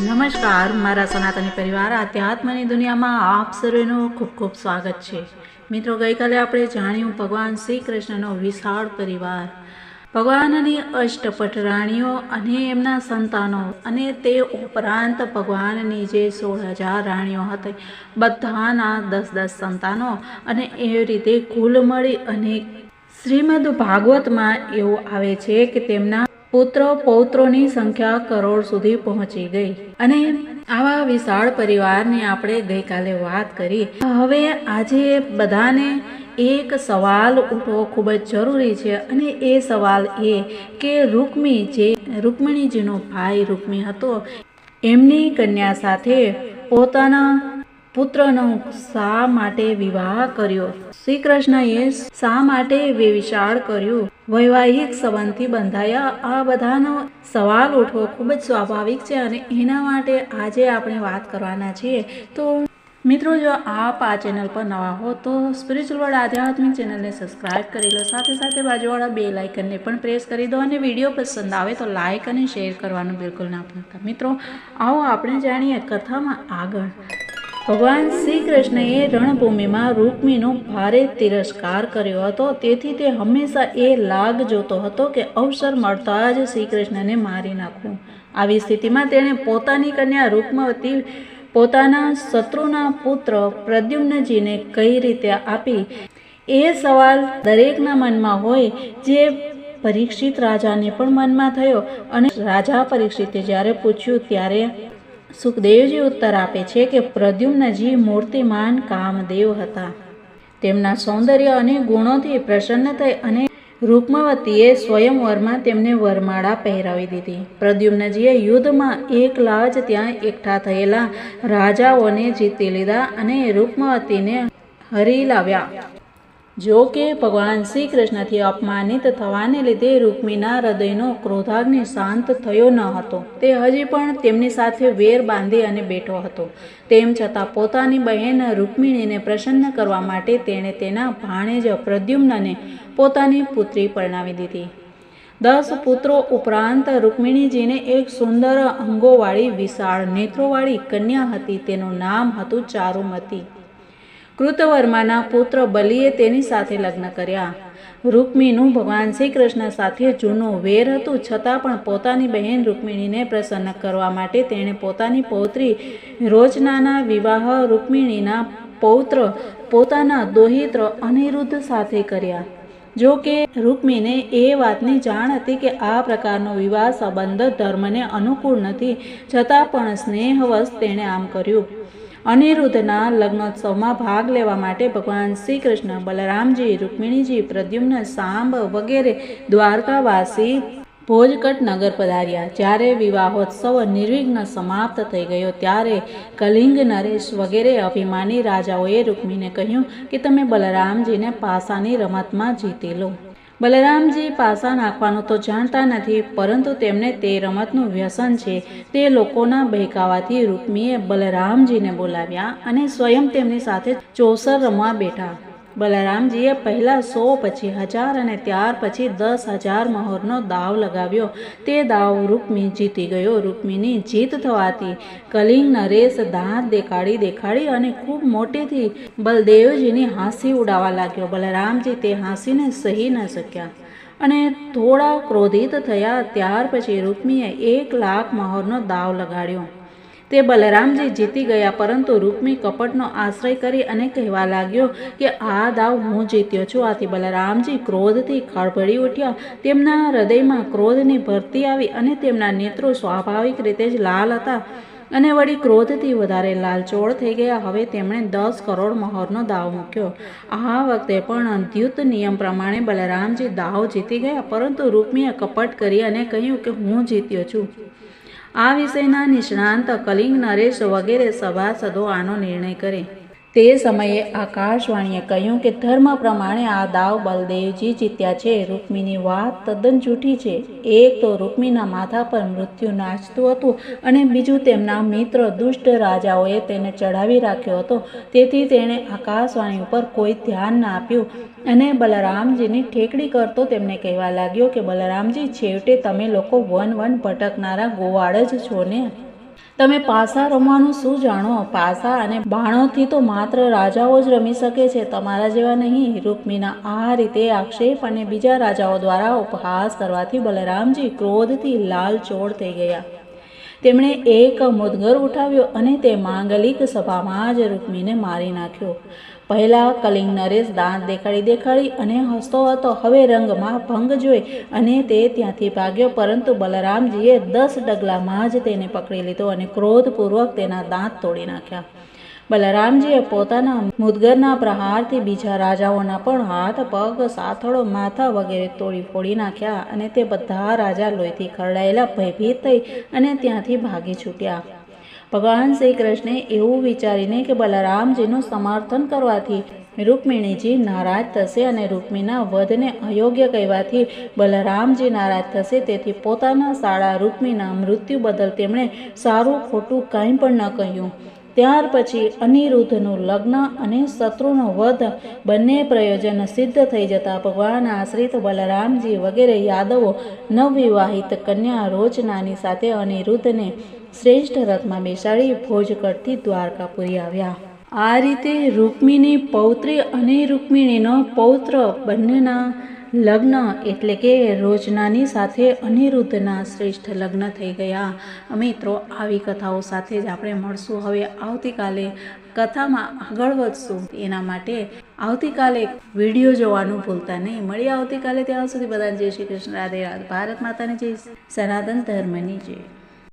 નમસ્કાર, મારા સનાતની પરિવાર, આધ્યાત્મની દુનિયામાં આપ સર્વેનું ખૂબ ખૂબ સ્વાગત છે. મિત્રો, ગઈકાલે આપણે જાણ્યું ભગવાન શ્રી કૃષ્ણનો વિશાળ પરિવાર. ભગવાનની અષ્ટપટ રાણીઓ અને એમના સંતાનો અને તે ઉપરાંત ભગવાનની જે સોળ હજાર રાણીઓ હતી, બધાના દસ દસ સંતાનો અને એ રીતે કુલ મળી અને શ્રીમદ ભાગવતમાં એવું આવે છે કે તેમના પુત્ર પૌત્રોની સંખ્યા કરોડ સુધી પહોંચી ગઈ. અને આવા વિશાળ પરિવારની આપણે ગઈકાલે વાત કરી હવે આજે બધાને એક સવાલ ઉઠવો ખૂબ જ જરૂરી છે. અને એ સવાલ એ કે રૂકમી જે, રૂકમિણીજીનો ભાઈ રૂકમી હતો, એમની કન્યા સાથે પોતાના પુત્રનો શા માટે વિવાહ કર્યો? શ્રી કૃષ્ણએ શા માટે વિશાળ કર્યું? વૈવાહિક સંબંધથી બંધાયા આ બધાનો સવાલ ઉઠવો ખૂબ જ સ્વાભાવિક છે અને એના માટે આજે આપણે વાત કરવાના છીએ. તો મિત્રો, જો આપ આ ચેનલ પર નવા હો, તો સ્પિરિચ્યુઅલ વર્ડ આધ્યાત્મિક ચેનલને સબસ્ક્રાઇબ કરી લો. સાથે સાથે બાજુવાળા બે લાઇકનને પણ પ્રેસ કરી દો અને વીડિયો પસંદ આવે તો લાઇક અને શેર કરવાનું બિલકુલ ના ભૂલતા. મિત્રો, આવો આપણે જાણીએ કથામાં આગળ. ભગવાન શ્રી કૃષ્ણએ રણભૂમિમાં રૂકમીનો ભારે તિરસ્કાર કર્યો હતો. તેથી તે હંમેશા એ લાગ જોતો હતો કે અવસર મળતા જ શ્રી કૃષ્ણને મારી નાખવું આવી સ્થિતિમાં તેણે પોતાની કન્યા રૂકમવતી પોતાના શત્રુના પુત્ર પ્રદ્યુમ્નજીને કઈ રીતે આપી? એ સવાલ દરેકના મનમાં હોય, જે પરીક્ષિત રાજાને પણ મનમાં થયો અને રાજા પરીક્ષિતે જ્યારે પૂછ્યું ત્યારે સુખદેવજી ઉત્તર આપે છે કે પ્રદ્યુમ્નજી મૂર્તિમાન કામદેવ હતા. તેમના સૌંદર્ય અને ગુણોથી પ્રસન્ન થઈ અને રૂકમવતીએ સ્વયંવરમાં તેમને વરમાળા પહેરાવી દીધી. પ્રદ્યુમ્નજીએ યુદ્ધમાં એકલા જ ત્યાં એકઠા થયેલા રાજાઓને જીતી લીધા અને રૂકમવતીને હરી લાવ્યા. જો કે ભગવાન શ્રી કૃષ્ણથી અપમાનિત થવાને લીધે રૂકમીના હૃદયનો ક્રોધાગ્નિ શાંત થયો ન હતો. તે હજી પણ તેમની સાથે વેર બાંધી અને બેઠો હતો. તેમ છતાં પોતાની બહેન રૂકમિણીને પ્રસન્ન કરવા માટે તેણે તેના ભાણેજ પ્રદ્યુમ્નને પોતાની પુત્રી પરણાવી દીધી. દસ પુત્રો ઉપરાંત રૂકમિણીજીને એક સુંદર અંગોવાળી વિશાળ નેત્રોવાળી કન્યા હતી. તેનું નામ હતું ચારુમતી. કૃતવર્માના પુત્ર બલિએ તેની સાથે લગ્ન કર્યા. રૂકમિણીનું ભગવાન શ્રી કૃષ્ણ સાથે જૂનું વેર હતું, છતાં પણ પોતાની બહેન રૂકમિણીને પ્રસન્ન કરવા માટે તેણે પોતાની પૌત્રી રોજનાના વિવાહ રૂકમિણીના પૌત્ર પોતાના દોહિત્ર અનિરુદ્ધ સાથે કર્યા. જો કે રૂકમીને એ વાતની જાણ હતી કે આ પ્રકારનો વિવાહ સંબંધ ધર્મને અનુકૂળ નથી, છતાં પણ સ્નેહવશ તેણે આમ કર્યું. અનિરુદ્ધના લગ્નોત્સવમાં ભાગ લેવા માટે ભગવાન શ્રી કૃષ્ણ બલરામજી, રૂકમિણીજી, પ્રદ્યુમ્ન સાંબ વગેરે દ્વારકાવાસી ભોજકટ નગર પધાર્યા. જ્યારે વિવાહોત્સવ નિર્વિઘ્ન સમાપ્ત થઈ ગયો, ત્યારે કલિંગ નરેશ વગેરે અભિમાની રાજાઓએ રૂકમીને કહ્યું કે તમે બલરામજીને પાસાની રમતમાં જીતી લો. બલરામજી પાસા નાખવાનું તો જાણતા નથી, પરંતુ તેમને તે રમતનું વ્યસન છે. તે લોકોના બહેકાવાથી રૂકમીએ બલરામજીને બોલાવ્યા અને સ્વયં તેમની સાથે ચોસર રમવા બેઠા. બલરામજીએ પહેલાં સો પછી હજાર અને ત્યાર પછી દસ હજાર મહોરનો દાવ લગાવ્યો. તે દાવ રૂકમી જીતી ગયો. રૂકમીની જીત થવાથી કલિંગ નરેશ દાંત દેખાડી દેખાડી અને ખૂબ મોટેથી બલદેવજીની હાંસી ઉડાવવા લાગ્યો. બલરામજી તે હાંસીને સહી ન શક્યા અને થોડા ક્રોધિત થયા. ત્યાર પછી રૂકમીએ એક લાખ મહોરનો દાવ લગાડ્યો. તે બલરામજી જીતી ગયા, પરંતુ રૂકમી કપટનો આશ્રય કરી અને કહેવા લાગ્યો કે આ દાવ હું જીત્યો છું. આથી બલરામજી ક્રોધથી ખળભળી ઉઠ્યા. તેમના હૃદયમાં ક્રોધની ભરતી આવી અને તેમના નેત્રો સ્વાભાવિક રીતે જ લાલ હતા અને વળી ક્રોધથી વધારે લાલચોળ થઈ ગયા. હવે તેમણે દસ કરોડ મહોરનો દાવ મૂક્યો. આ વખતે પણ દ્યુત નિયમ પ્રમાણે બલરામજી દાવ જીતી ગયા, પરંતુ રૂકમીએ કપટ કરી અને કહ્યું કે હું જીત્યો છું. આ વિષયના નિષ્ણાંત કલિંગ નરેશ વગેરે સભાસદો આનો નિર્ણય કરે. તે સમયે આકાશવાણીએ કહ્યું કે ધર્મ પ્રમાણે આ દાવ બલદેવજી જીત્યા છે. રૂકમીની વાત તદ્દન જૂઠી છે. એક તો રૂકમીના માથા પર મૃત્યુ નાચતું હતું અને બીજું તેમના મિત્ર દુષ્ટ રાજાઓએ તેને ચડાવી રાખ્યો હતો. તેથી તેણે આકાશવાણી ઉપર કોઈ ધ્યાન ના આપ્યું અને બલરામજીની ઠેકડી કરતો તેમને કહેવા લાગ્યો કે, બલરામજી, છેવટે તમે લોકો વન વન ભટકનારા ગોવાળ જ છો ને? તમે પાસા રમવાનું શું જાણો? પાસા અને બાણોથી તો માત્ર રાજાઓ જ રમી શકે છે. તમારા જેવા નહીં. રૂકમિના આ રીતે આક્ષેપ અને બીજા રાજાઓ દ્વારા ઉપહાસ કરવાથી બલરામજી ક્રોધથી લાલચોળ થઈ ગયા. તેમણે એક મુદગર ઉઠાવ્યો અને તે માંગલિક સભામાં જ રૂકમિને મારી નાખ્યો. પહેલા કલિંગ નરેશ દાંત દેખાડી દેખાડી અને હસતો હતો. હવે રંગમાં ભંગ જોઈ અને તે ત્યાંથી ભાગ્યો, પરંતુ બલરામજીએ દસ ડગલામાં જ તેને પકડી લીધો અને ક્રોધપૂર્વક તેના દાંત તોડી નાખ્યા. બલરામજીએ પોતાના મુદગરના પ્રહારથી બીજા રાજાઓના પણ હાથ, પગ, સાથળો, માથા વગેરે તોડી ફોડી નાખ્યા અને તે બધા રાજા લોહીથી ખરડાયેલા ભયભીત થઈ અને ત્યાંથી ભાગી છૂટ્યા. ભગવાન શ્રી કૃષ્ણે એવું વિચારીને કે બલરામજીનું સમર્થન કરવાથી રૂકમિણીજી નારાજ થશે અને રૂકમીના વધને અયોગ્ય કહેવાથી બલરામજી નારાજ થશે. તેથી પોતાના શાળા રૂકમીના મૃત્યુ બદલ તેમણે સારું ખોટું કંઈ પણ ન કહ્યું. ત્યાર પછી અનિરુદ્ધનું લગ્ન અને શત્રુનો વધ બંને પ્રયોજન સિદ્ધ થઈ જતા ભગવાન આશ્રિત બલરામજી વગેરે યાદવો નવવિવાહિત કન્યા રોચનાની સાથે અનિરુદ્ધને શ્રેષ્ઠ રથમાં બેસાડી ભોજકટથી દ્વારકાપુરી આવ્યા. આ રીતે રૂકમિણી, પૌત્રી અને રૂકમિણીનો પૌત્ર બંનેના લગ્ન એટલે કે રોજનાની સાથે અનિરુદ્ધના શ્રેષ્ઠ લગ્ન થઈ ગયા. મિત્રો, આવી કથાઓ સાથે જ આપણે મળશું. હવે આવતીકાલે કથામાં આગળ વધશું. એના માટે આવતીકાલે વીડિયો જોવાનું ભૂલતા નહીં. મળીએ આવતીકાલે. ત્યાં સુધી બધાને જય શ્રી કૃષ્ણ. રાધે રાધ. ભારત માતાની જય. સનાતન ધર્મની જય.